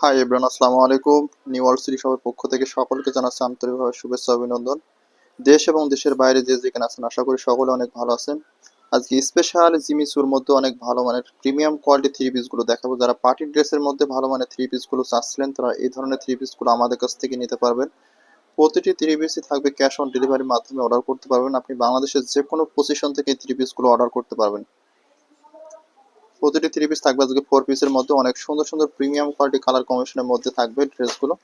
High everyone আসসালামু আলাইকুম new world city সবার পক্ষ থেকে সকলকে জানাচ্ছি আন্তরিকভাবে শুভেচ্ছা, অভিনন্দন। দেশ এবং দেশের বাইরে যে যেখানে আছেন, আশা করি সকলে অনেক ভালো আছেন। আজকে স্পেশাল জিমিসুর মধ্যে অনেক ভালো মানের প্রিমিয়াম কোয়ালিটি থ্রি পিসগুলো দেখাবো। যারা পার্টি ড্রেসের মধ্যে ভালো মানের থ্রি পিসগুলো চাচ্ছিলেন, তারা এই ধরনের থ্রি পিসগুলো আমাদের কাছ থেকে নিতে পারবেন। প্রতিটি থ্রি পিসই থাকবে ক্যাশ অন ডেলিভারির মাধ্যমে অর্ডার করতে পারবেন। আপনি বাংলাদেশের যে কোনো পজিশন থেকে থ্রি পিসগুলো অর্ডার করতে পারবেন। প্রতিটি থ্রি পিস থাকবে আজকে ফোর পিসের মধ্যে। অনেক সুন্দর সুন্দর প্রিমিয়াম কোয়ালিটি কালার কম্বিনেশনের মধ্যে থাকবে ড্রেসগুলো।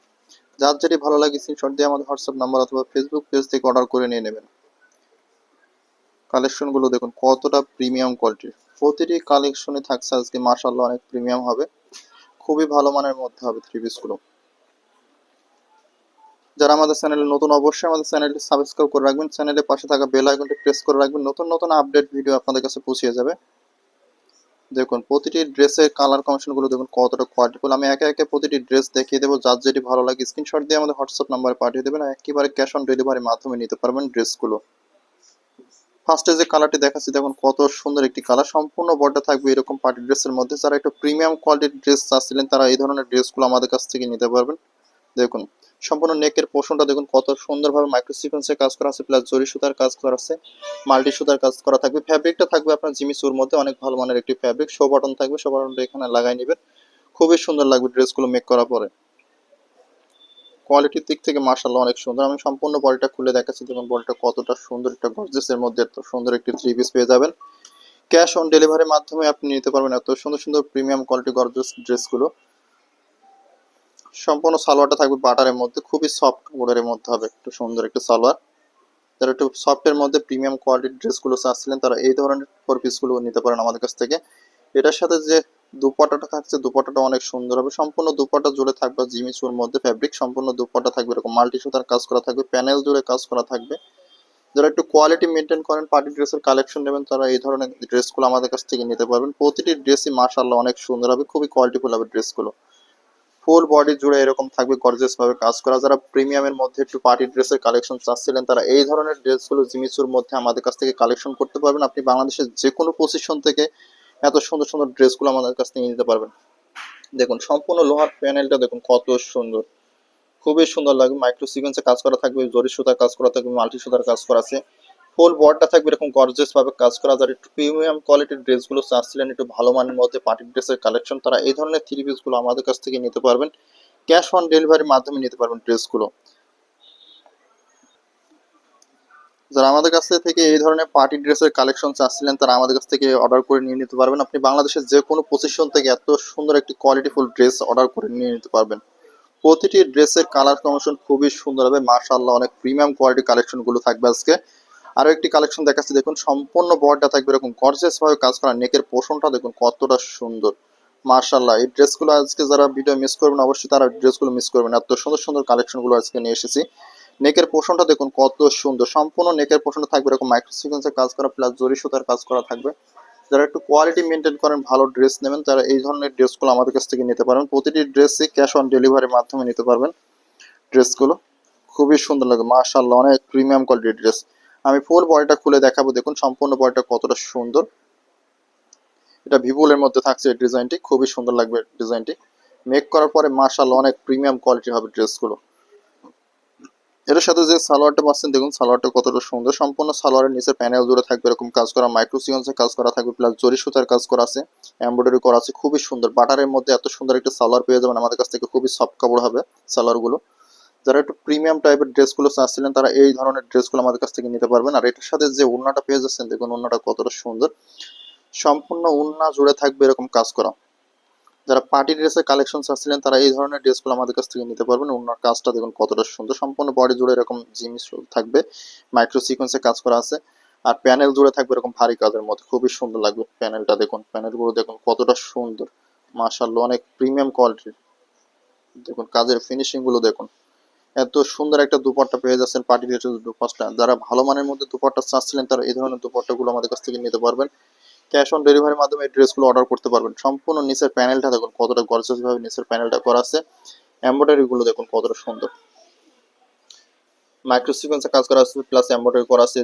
যার যেটি ভালো লাগে স্ক্রিনশট দিয়ে আমাদের হোয়াটসঅ্যাপ নাম্বার অথবা ফেসবুক পেজ থেকে অর্ডার করে নিয়ে নেবেন। কালেকশনগুলো দেখুন, কতটা প্রিমিয়াম কোয়ালিটির প্রতিটি কালেকশনে থাকছে আজকে মার্শাল্লাহ অনেক প্রিমিয়াম হবে। খুবই ভালো মানের মধ্যে হবে থ্রি পিসগুলো যারা আমাদের চ্যানেলে নতুন, অবশ্যই আমাদের চ্যানেলটি সাবস্ক্রাইব করে রাখবেন। চ্যানেলের পাশে থাকা বেল আইকনটি প্রেস করে রাখবেন। নতুন নতুন আপডেট ভিডিও আপনাদের কাছে পৌঁছে যাবে। দেখুন, প্রতিটি ড্রেসের কালার কমিশনগুলো দেখুন কতটা কোয়ালিটিফুল আমি একে একে প্রতিটি ড্রেস দেখিয়ে দেবো, যার যেটি ভালো লাগে স্ক্রিনশট দিয়ে আমাদের হোয়াটসঅ্যাপ নাম্বারে পাঠিয়ে দেবেন একেবারে ক্যাশ অন ডেলিভারির মাধ্যমে নিতে পারবেন ড্রেসগুলো ফার্স্টে যে কালারটি দেখাচ্ছি, দেখুন কত সুন্দর একটি কালার সম্পূর্ণ বডটা থাকবে এরকম পার্টি ড্রেসের মধ্যে। যারা একটু প্রিমিয়াম কোয়ালিটির ড্রেস চাচ্ছিলেন, তারা এই ধরনের ড্রেসগুলো আমাদের কাছ থেকে নিতে পারবেন। দেখুন সম্পূর্ণ নেকের পোষণটা দেখুন, কত সুন্দরভাবে মাইক্রো সিকোয়েন্সের কাজ করা আছে প্লাস জরি সুতার কাজ করা আছে মাল্টি সুতার কাজ করা থাকবে। ফ্যাব্রিকটা থাকবে আপনার জিমি সুর মধ্যে, অনেক ভালো মানের একটি ফ্যাব্রিক শো বাটন থাকবে শো বাটনটা এখানে লাগাই নেবেন। খুবই সুন্দর লাগবে ড্রেসগুলো মেক করার পরে। কোয়ালিটির দিক থেকে মার্শাল্লাহ অনেক সুন্দর। আমি সম্পূর্ণ বলটা খুলে দেখাচ্ছি, দেখুন বলটা কতটা সুন্দর, একটা গর্জেসের মধ্যে এত সুন্দর একটি থ্রি পিস পেয়ে যাবেন। ক্যাশ অন ডেলিভারির মাধ্যমে আপনি নিতে পারবেন এত সুন্দর সুন্দর প্রিমিয়াম কোয়ালিটি গর্জেস ড্রেসগুলো সম্পূর্ণ সালোয়ারটা থাকবে বাটারের মধ্যে, খুবই সফট কাপড়ের মধ্যে হবে, একটু সুন্দর একটু সালোয়ার। যারা একটু সফটের মধ্যে প্রিমিয়াম কোয়ালিটির ড্রেসগুলো চাচ্ছিলেন, তারা এই ধরনের ফোর পিসগুলো নিতে পারেন আমাদের কাছ থেকে। এটার সাথে যে দুপাটাটা থাকছে, দুপাটাটা অনেক সুন্দর হবে। সম্পূর্ণ দুপাটা জুড়ে থাকবে জিমিচুর মধ্যে ফ্যাব্রিক সম্পূর্ণ দুপাটা থাকবে এরকম মাল্টি সুতার কাজ করা থাকবে প্যানেল জুড়ে কাজ করা থাকবে। যারা একটু কোয়ালিটি মেনটেন করেন পার্টি ড্রেসের কালেকশন নেবেন, তারা এই ধরনের ড্রেসগুলো আমাদের কাছ থেকে নিতে পারবেন। প্রতিটি ড্রেসই মার্শাল্লাহ অনেক সুন্দর হবে, খুবই কোয়ালিটিফুল হবে ড্রেসগুলো ফুল বডি জুড়ে এরকম থাকবে গর্জেস ভাবে কাজ করা। যারা প্রিমিয়ামের মধ্যে একটু পার্টি ড্রেসের কালেকশন চাচ্ছিলেন, তারা এই ধরনের ড্রেসগুলো জিমিচুর মধ্যে আমাদের কাছ থেকে কালেকশন করতে পারবেন। আপনি বাংলাদেশের যে কোনো পজিশন থেকে এত সুন্দর সুন্দর ড্রেসগুলো আমাদের কাছ থেকে নিতে পারবেন। দেখুন, সম্পূর্ণ লোহার প্যানেলটা দেখুন, কত সুন্দর। খুবই সুন্দর লাগবে। মাইক্রো সিকোয়েন্সে কাজ করা থাকবে জরি সুতার কাজ করা থাকবে মাল্টি সুতার কাজ করা আছে। ফুল বডটা থাকবে এরকম গর্জেস ভাবে কাজ করা, যারা একটু প্রিমিয়াম কোয়ালিটির ড্রেসগুলো চাচ্ছিলেন একটু ভালো মানের মধ্যে পার্টি ড্রেসের কালেকশন তারা এই ধরনের থ্রি পিসগুলো আমাদের কাছ থেকে নিতে পারবেন। ক্যাশ অন ডেলিভারির মাধ্যমে নিতে পারবেন ড্রেসগুলো যারা আমাদের কাছ থেকে এই ধরনের পার্টি ড্রেসের কালেকশন চাচ্ছিলেন তারা আমাদের কাছ থেকে অর্ডার করে নিয়ে নিতে পারবেন। আপনি বাংলাদেশের যে কোনো পজিশন থেকে এত সুন্দর একটি কোয়ালিটিফুল ড্রেস অর্ডার করে নিয়ে নিতে পারবেন। প্রতিটি ড্রেসের কালার কম্বিনেশন খুবই সুন্দর হবে। মার্শাল্লাহ অনেক প্রিমিয়াম কোয়ালিটি কালেকশনগুলো থাকবে আজকে। আরও একটি কালেকশন দেখাচ্ছি, দেখুন, সম্পূর্ণ বডটা থাকবে এরকম ভাবে কাজ করা নেকের পোষণটা দেখুন কতটা সুন্দর। মার্শাল্লাহ এই ড্রেসগুলো আজকে যারা ভিডিও মিস করবেন, অবশ্যই তারা ড্রেসগুলো মিস করবেন। এত সুন্দর সুন্দর কালেকশনগুলো আজকে নিয়ে এসেছি। নেকের পোষণটা দেখুন কত সুন্দর, সম্পূর্ণ নেকের পোষণটা থাকবে এরকম মাইক্রো সিকোয়েন্সের কাজ করা প্লাস জরি সুতার কাজ করা থাকবে। যারা একটু কোয়ালিটি মেনটেন করেন, ভালো ড্রেস নেবেন, তারা এই ধরনের ড্রেসগুলো আমাদের কাছ থেকে নিতে পারবেন প্রতিটি ড্রেসই ক্যাশ অন ডেলিভারির মাধ্যমে নিতে পারবেন। ড্রেসগুলো খুবই সুন্দর লাগে মার্শাল্লাহ অনেক প্রিমিয়াম কোয়ালিটির ড্রেস আমি ফুল বডিটা খুলে দেখাবো। দেখুন, সম্পূর্ণ বডিটা কতটা সুন্দর। এটা ভিভুলের মধ্যে থাকছে ডিজাইনটি খুবই সুন্দর লাগবে ডিজাইনটি মেক করার পরে মার্শাল্লাহ অনেক প্রিমিয়াম কোয়ালিটি হবে ড্রেসগুলো এর সাথে যে সালোয়ারটা পাচ্ছেন, দেখুন, সালোয়ারটা কতটা সুন্দর। সম্পূর্ণ সালোয়ারের নিচে প্যানেল জুড়ে থাকবে এরকম কাজ করা। মাইক্রো কাজ করা থাকবে প্লাস জরি সুতার কাজ করা আছে। এমব্রয়ডারি করা আছে। খুবই সুন্দর। বাটারের মধ্যে এত সুন্দর একটা সালোয়ার পেয়ে যাবেন। আমাদের কাছ থেকে খুবই সফট কাপড় হবে সালোয়ারগুলো। যারা একটু প্রিমিয়াম টাইপের ড্রেসগুলো চাচ্ছিলেন, তারা এই ধরনের ড্রেসগুলো আমাদের কাছ থেকে নিতে পারবেন। আর এটার সাথে যে উন্নাটা পেয়ে যাচ্ছেন, দেখুন উন্নাটা কতটা সুন্দর। সম্পূর্ণ উন্না জুড়ে থাকবে এরকম কাজ করা। যারা পার্টি ড্রেসের কালেকশন চাচ্ছিলেন, তারা এই ধরনের ড্রেসগুলো আমাদের কাছ থেকে নিতে পারবেন। উন্নার কাজটা দেখুন কতটা সুন্দর। সম্পূর্ণ বডি জুড়ে এরকম জিনিস থাকবে। মাইক্রো সিকোয়েন্সে কাজ করা আছে। আর প্যানেল জুড়ে থাকবে এরকম ভারী কাজের মধ্যে। খুবই সুন্দর লাগবে প্যানেলটা দেখুন। প্যানেলগুলো দেখুন কতটা সুন্দর। মাশাআল্লাহ, অনেক প্রিমিয়াম কোয়ালিটির দেখুন কাজের ফিনিশিংগুলো দেখুন। এত সুন্দর একটা দুপাট্টা পেয়ে যাচ্ছেন পার্টি ড্রেসের দুপাট্টা যারা ভালো মানের মধ্যে দুপাট্টা চাচ্ছিলেন, তারা এই ধরনের দুপাট্টাগুলো আমাদের কাছ থেকে নিতে পারবেন। ক্যাশ অন ডেলিভারির মাধ্যমে এই ড্রেসগুলো অর্ডার করতে পারবেন। সম্পূর্ণ নিচের প্যানেলটা দেখুন, কতটা গর্জাস ভাবে নিচের প্যানেলটা করা আছে। এমব্রয়ডারি গুলো দেখুন, কতটা সুন্দর। মাইক্রো সিকোয়েন্সে কাজ করা আছে প্লাস এমব্রয়ডারি করা আছে,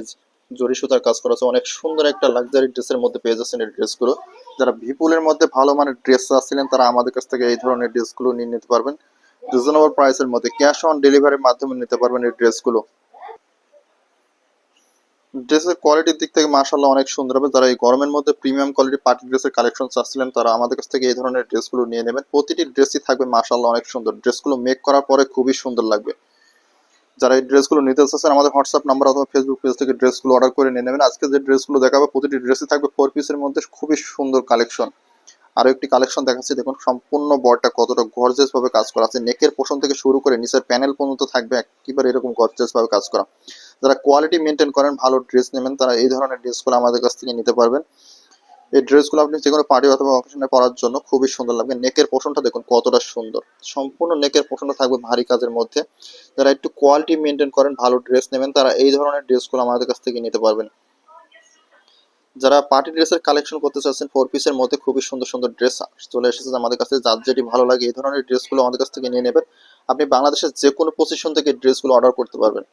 জরি সুতার কাজ করা আছে। অনেক সুন্দর একটা লাক্সারি ড্রেসের মধ্যে পেয়ে যাচ্ছেন এই ড্রেসগুলো যারা বিপুলের মধ্যে ভালো মানের ড্রেস চাচ্ছিলেন, তারা আমাদের কাছ থেকে এই ধরনের ড্রেসগুলো নিয়ে নিতে পারবেন। রিজনেবল প্রাইসের মধ্যে ক্যাশ অন ডেলিভারির মাধ্যমে নিতে পারবেন এই ড্রেসগুলো। ড্রেসের কোয়ালিটির দিক থেকে মার্শাল্লাহ অনেক সুন্দর হবে। যারা এই গরমের মধ্যে প্রিমিয়াম কোয়ালিটি পার্টি ড্রেসের কালেকশন চাচ্ছিলেন, তারা আমাদের কাছ থেকে এই ধরনের ড্রেসগুলো নিয়ে নেবেন। প্রতিটি ড্রেসই থাকবে মার্শাল্লাহ অনেক সুন্দর। ড্রেসগুলো মেক করার পরে খুবই সুন্দর লাগবে। যারা এই ড্রেসগুলো নিতে চাচ্ছেন, আমাদের হোয়াটসঅ্যাপ নাম্বার অথবা ফেসবুক পেজ থেকে ড্রেসগুলো অর্ডার করে নিয়ে নেবেন। আজকে যে ড্রেসগুলো দেখাবো, প্রতিটি ড্রেসই থাকবে ফোর পিসের মধ্যে। খুবই সুন্দর কালেকশন। আরও একটি কালেকশন দেখাচ্ছি। দেখুন, সম্পূর্ণ বরটা কতটা গর্জেস ভাবে কাজ করা আছে। নেকের পোষণ থেকে শুরু করে নিচের প্যানেল পর্যন্ত থাকবে, একেবারে এরকম গর্জেস ভাবে কাজ করা। যারা কোয়ালিটি মেনটেন করেন, ভালো ড্রেস নেবেন, তারা এই ধরনের ড্রেসগুলো আমাদের কাছ থেকে নিতে পারবেন। এই ড্রেসগুলো আপনি যে কোনো পার্টি অথবা অকেশনে পরার জন্য খুবই সুন্দর লাগবে। নেকের পোষণটা দেখুন কতটা সুন্দর। সম্পূর্ণ নেকের পোষণটা থাকবে ভারী কাজের মধ্যে। যারা একটু কোয়ালিটি মেনটেন করেন, ভালো ড্রেস নেবেন, তারা এই ধরনের ড্রেসগুলো আমাদের কাছ থেকে নিতে পারবেন। যারা পার্টি ড্রেসের কালেকশন করতে চাচ্ছেন ফোর পিসের মধ্যে খুবই সুন্দর সুন্দর ড্রেস চলে এসেছে আমাদের কাছে, যার যেটি ভালো লাগে, এই ধরনের ড্রেসগুলো আমাদের কাছ থেকে নিয়ে নেবেন। আপনি বাংলাদেশের যে কোনো পজিশন থেকে ড্রেসগুলো অর্ডার করতে পারবেন।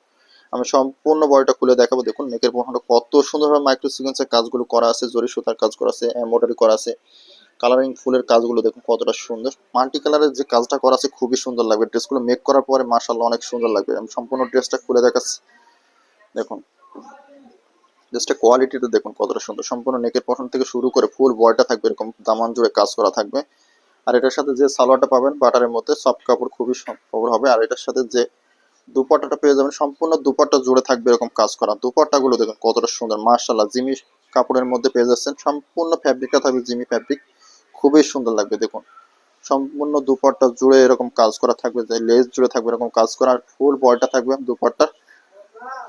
আমি সম্পূর্ণ বডিটা খুলে দেখাবো। দেখুন নেকের পোষণটা কত সুন্দরভাবে মাইক্রো সিকোয়েন্সের কাজগুলো করা আছে, জরি সুতার কাজ করা আছে এমব্রয়ডারি করা আছে কালারিং ফুলের কাজগুলো দেখুন কতটা সুন্দর। মাল্টি কালারের যে কাজটা করা আছে, খুবই সুন্দর লাগবে। ড্রেসগুলো মেক করার পরে মার্শাল্লাহ অনেক সুন্দর লাগবে। আমি সম্পূর্ণ ড্রেসটা খুলে দেখাচ্ছি। দেখুন ড্রেসটা কোয়ালিটিটা দেখুন কতটা সুন্দর। সম্পূর্ণ নেকের পশন থেকে শুরু করে ফুল বয়টা থাকবে এরকম দামান জুড়ে কাজ করা থাকবে। আর এটার সাথে যে সালোয়ারটা পাবেন, বাটারের মধ্যে সফট কাপড় খুবই কাপড় হবে। আর এটার সাথে যে দুপাট্টাটা পেয়ে যাবেন, সম্পূর্ণ দুপাট্টা জুড়ে থাকবে এরকম কাজ করা। দুপাট্টাগুলো দেখুন কতটা সুন্দর মার্শাল্লাহ জিমি কাপড়ের মধ্যে পেয়ে যাচ্ছেন। সম্পূর্ণ ফ্যাব্রিকটা থাকবে জিমি ফ্যাব্রিক খুবই সুন্দর লাগবে দেখুন। সম্পূর্ণ দুপাট্টা জুড়ে এরকম কাজ করা থাকবে, যে লেস জুড়ে থাকবে এরকম কাজ করা। আর ফুল বয়টা থাকবে দুপাট্টার।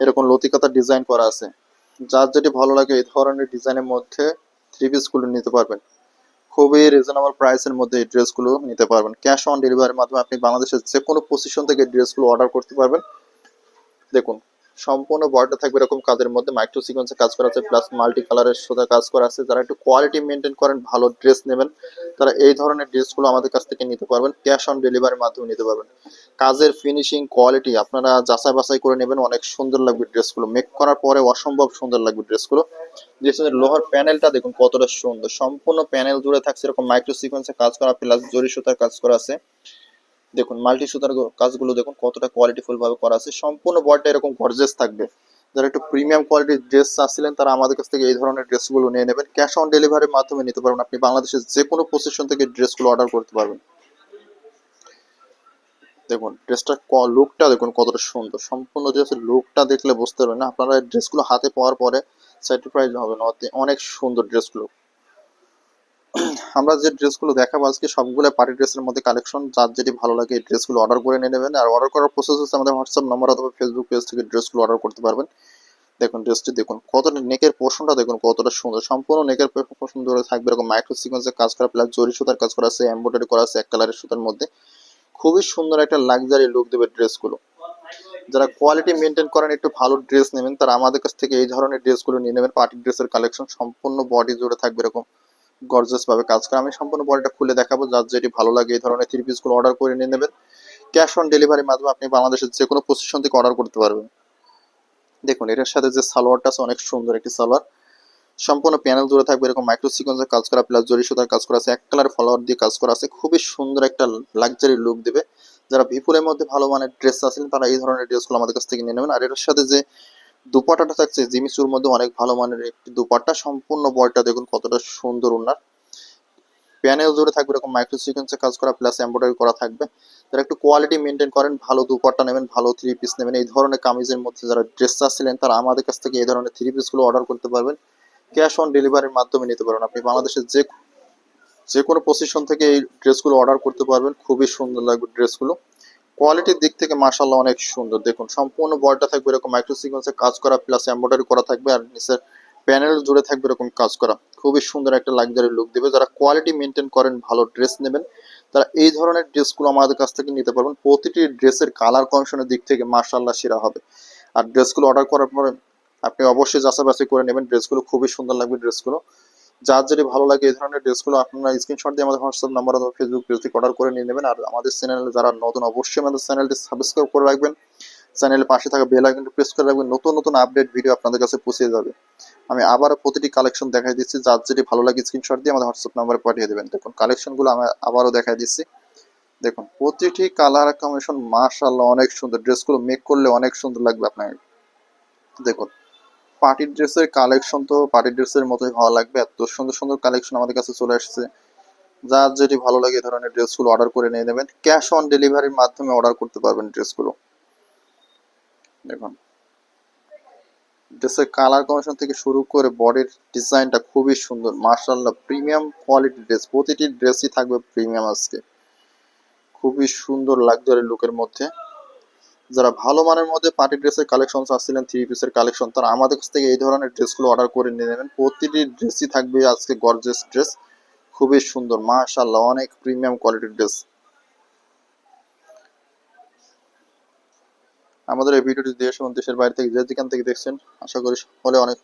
এরকম লতিকাতা ডিজাইন করা আছে। যার যেটি ভালো লাগে এই ধরনের ডিজাইনের মধ্যে থ্রি পিসগুলো নিতে পারবেন। খুবই রিজনেবল প্রাইসের মধ্যে এই ড্রেসগুলো নিতে পারবেন। ক্যাশ অন ডেলিভারির মাধ্যমে আপনি বাংলাদেশের যে কোনো পজিশন থেকে ড্রেসগুলো অর্ডার করতে পারবেন। দেখুন সম্পূর্ণ বডিটা থাকবে এরকম কাজের মধ্যে। মাইক্রো সিকোয়েন্সে কাজ করা আছে প্লাস মাল্টি কালারের সাথে কাজ করা আছে। যারা একটু কোয়ালিটি মেনটেন করেন, ভালো ড্রেস নেবেন, তারা এই ধরনের ড্রেসগুলো আমাদের কাছ থেকে নিতে পারবেন। ক্যাশ অন ডেলিভারির মাধ্যমে নিতে পারবেন। কাজের ফিনিশিং কোয়ালিটি আপনারা যাচাই বাছাই করে নেবেন, অনেক সুন্দর লাগবে ড্রেসগুলো মেক করার পরে অসম্ভব সুন্দর লাগবে ড্রেসগুলো ড্রেসের লোহার প্যানেলটা দেখুন কতটা সুন্দর। সম্পূর্ণ প্যানেল জুড়ে থাকছে এরকম মাইক্রো সিকোয়েন্সে কাজ করা প্লাস জরি সুতার কাজ করা আছে। দেখুন মাল্টি সুতার কাজগুলো দেখুন, কতটা কোয়ালিটিফুল ভাবে করা আছে। সম্পূর্ণ বডিটা এরকম গর্জেস থাকবে। যারা একটু প্রিমিয়াম কোয়ালিটির ড্রেস চাচ্ছিলেন তারা আমাদের কাছ থেকে এই ধরনের ড্রেসগুলো নিয়ে নেবেন। ক্যাশ অন ডেলিভারির মাধ্যমে নিতে পারবেন। আপনি বাংলাদেশের যে কোনো পজিশন থেকে ড্রেসগুলো অর্ডার করতে পারবেন। দেখুন ড্রেসটার লুকটা দেখুন কতটা সুন্দর। সম্পূর্ণ ড্রেসের লুকটা দেখলে বুঝতে পারবেন না। আপনারা ড্রেসগুলো হাতে পাওয়ার পরে স্যাটিসফাইড হবেন অনেক সুন্দর ড্রেসগুলো আমরা যে ড্রেসগুলো দেখাবো আজকে, সবগুলো পার্টি ড্রেসের মধ্যে কালেকশন যার যেটি ভালো লাগে এই ড্রেসগুলো অর্ডার করে নিয়ে নেবেন। আর অর্ডার করার প্রসেস হচ্ছে আমাদের হোয়াটসঅ্যাপ নাম্বার অথবা ফেসবুক পেজ থেকে ড্রেসগুলো অর্ডার করতে পারবেন। দেখুন ড্রেসটি দেখুন, কতটা নেকের পোর্শনটা দেখুন, কতটা সুন্দর। সম্পূর্ণ নেকের পোর্শন ধরে থাকবে এরকম মাইক্রো সিকোয়েন্সের কাজ করা প্লাস জরি সুতার কাজ করা আছে এমব্রয়ডারি করা আছে, এক কালারের সুতার মধ্যে। খুবই সুন্দর একটা লাক্সারি লুক দেবে ড্রেসগুলো যারা কোয়ালিটি মেনটেন করেন, একটু ভালো ড্রেস নেবেন, তারা আমাদের কাছ থেকে এই ধরনের ড্রেসগুলো নিয়ে নেবেন। পার্টি ড্রেসের কালেকশন সম্পূর্ণ বডি জুড়ে থাকবে এরকম। গর্জাস ভাবে কাজ করা। আমি সম্পূর্ণ বডিটা খুলে দেখাবো, যার যেটি ভালো লাগে, এই ধরনের থ্রি পিসগুলো অর্ডার করে নিয়ে নেবেন। ক্যাশ অন ডেলিভারির মাধ্যমে আপনি বাংলাদেশের যে কোনো পজিশন থেকে অর্ডার করতে পারবেন। দেখুন, এটার সাথে যে সালোয়ারটা আছে, অনেক সুন্দর একটি সালোয়ার। সম্পূর্ণ প্যানেল জুড়ে থাকবে এরকম মাইক্রো সিকোয়েন্সের কাজ করা প্লাস জরি সুতার কাজ করা আছে, এক কালার ফলোয়ার দিয়ে কাজ করা আছে। খুবই সুন্দর একটা লাক্সারি লুক দেবে। যারা বিপুলের মধ্যে ভালো মানের ড্রেস আছেন, তারা এই ধরনের ড্রেসগুলো আমাদের কাছ থেকে নিয়ে নেবেন। আর এটার সাথে যে দুপাট্টাটা থাকছে জিমিচুর মধ্যে অনেক ভালো মানের একটি দুপাট্টা। সম্পূর্ণ বয়টা দেখুন কতটা সুন্দর ওনার। প্যানেল জুড়ে থাকবে এরকম মাইক্রো সিকোয়েন্সে কাজ করা প্লাস এমব্রয়ডারি করা থাকবে। যারা একটু কোয়ালিটি মেনটেন করেন, ভালো দুপাট্টা নেবেন, ভালো থ্রি পিস নেবেন। এই ধরনের কামিজের মধ্যে যারা ড্রেস চাচ্ছিলেন, তারা আমাদের কাছ থেকে এই ধরনের থ্রি পিসগুলো অর্ডার করতে পারবেন। ক্যাশ অন ডেলিভারির মাধ্যমে নিতে পারবেন। আপনি বাংলাদেশের যে যে কোনো পজিশন থেকে এই ড্রেসগুলো অর্ডার করতে পারবেন। খুবই সুন্দর লাগবে ড্রেসগুলো কোয়ালিটির দিক থেকে মাশাল্লাহ অনেক সুন্দর। দেখুন, সম্পূর্ণ বডিটা থাকবে এরকম মাইক্রো সিকোয়েন্সে কাজ করা প্লাস এমব্রয়ডারি করা থাকবে আর নিচের প্যানেল জুড়ে থাকবে এরকম কাজ করা। খুবই সুন্দর একটা লাক্সারি লুক দেবে। যারা কোয়ালিটি মেনটেন করেন, ভালো ড্রেস নেবেন, তারা এই ধরনের ড্রেসগুলো আমাদের কাছ থেকে নিতে পারবেন। প্রতিটি ড্রেসের কালার কমিশনের দিক থেকে মাশাল্লাহ সেরা হবে। আর ড্রেসগুলো অর্ডার করার পরে আপনি অবশ্যই যাচাই বাছাই করে নেবেন। ড্রেসগুলো খুবই সুন্দর লাগবে ড্রেসগুলো যার যদি ভালো লাগে এই ধরনের ড্রেসগুলো আপনারা স্ক্রিনশট দিয়ে আমাদের হোয়াটসঅ্যাপ নাম্বার অথবা ফেসবুক পেজ থেকে অর্ডার করে নিয়ে নেবেন। আর আমাদের চ্যানেলে যারা নতুন, অবশ্যই আমাদের চ্যানেলটি সাবস্ক্রাইব করে রাখবেন। চ্যানেলের পাশে থাকা বেল আইকনটি প্রেস করে রাখবেন। নতুন নতুন আপডেট ভিডিও আপনাদের কাছে পৌঁছে যাবে। আমি আবার প্রতিটি কালেকশন দেখাই দিচ্ছি। যার যেটি ভালো লাগে স্ক্রিনশট দিয়ে আমাদের হোয়াটসঅ্যাপ নাম্বারে পাঠিয়ে দেবেন। দেখুন কালেকশনগুলো আমি আবারও দেখাই দিচ্ছি। দেখুন, প্রতিটি কালার কম্বিনেশন মাশাআল্লাহ অনেক সুন্দর। ড্রেসগুলো মেক করলে অনেক সুন্দর লাগবে আপনাকে। দেখুন পার্টি ড্রেসের কালেকশন তো পার্টি ড্রেসের মতোই ভালো লাগবে। এত সুন্দর সুন্দর কালেকশন আমাদের কাছে চলে আসছে। যার যেটি ভালো লাগে এই ধরনের ড্রেসগুলো অর্ডার করে নিয়ে নেবেন। ক্যাশ অন ডেলিভারির মাধ্যমে অর্ডার করতে পারবেন ড্রেসগুলো। দেখুন। ড্রেসের কালার কমিশন থেকে শুরু করে বডির ডিজাইনটা খুবই সুন্দর। মার্শাল্লাহ প্রিমিয়াম কোয়ালিটি ড্রেস প্রতিটি ড্রেসই থাকবে প্রিমিয়াম আজকে। খুবই সুন্দর লাক্সারি লুকের মধ্যে। যারা ভালো মানের মধ্যে পার্টি ড্রেসের কালেকশন চাচ্ছিলেন থ্রি পিসের কালেকশন তারা আমাদের কাছ থেকে এই ধরনের ড্রেসগুলো অর্ডার করে নিয়ে নেবেন। প্রতিটি ড্রেসই থাকবে আজকে গর্জেস ড্রেস খুবই সুন্দর, মাশাআল্লাহ, অনেক প্রিমিয়াম কোয়ালিটির ড্রেস আমাদের এই ভিডিওটি দেশ এবং দেশের বাইরে থেকে যে যেখান থেকে দেখছেন, আশা করি সকলে অনেক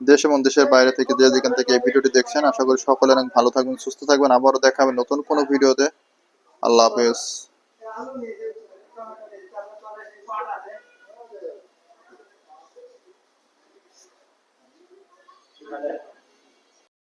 দেশ এবং দেশের বাইরে থেকে যে যেখান থেকে এই ভিডিওটি দেখছেন, আশা করি সকলে অনেক ভালো থাকবেন, সুস্থ থাকবেন। আবারও দেখা হবে নতুন কোনো ভিডিওতে। আল্লাহ হাফেজ। Thank you.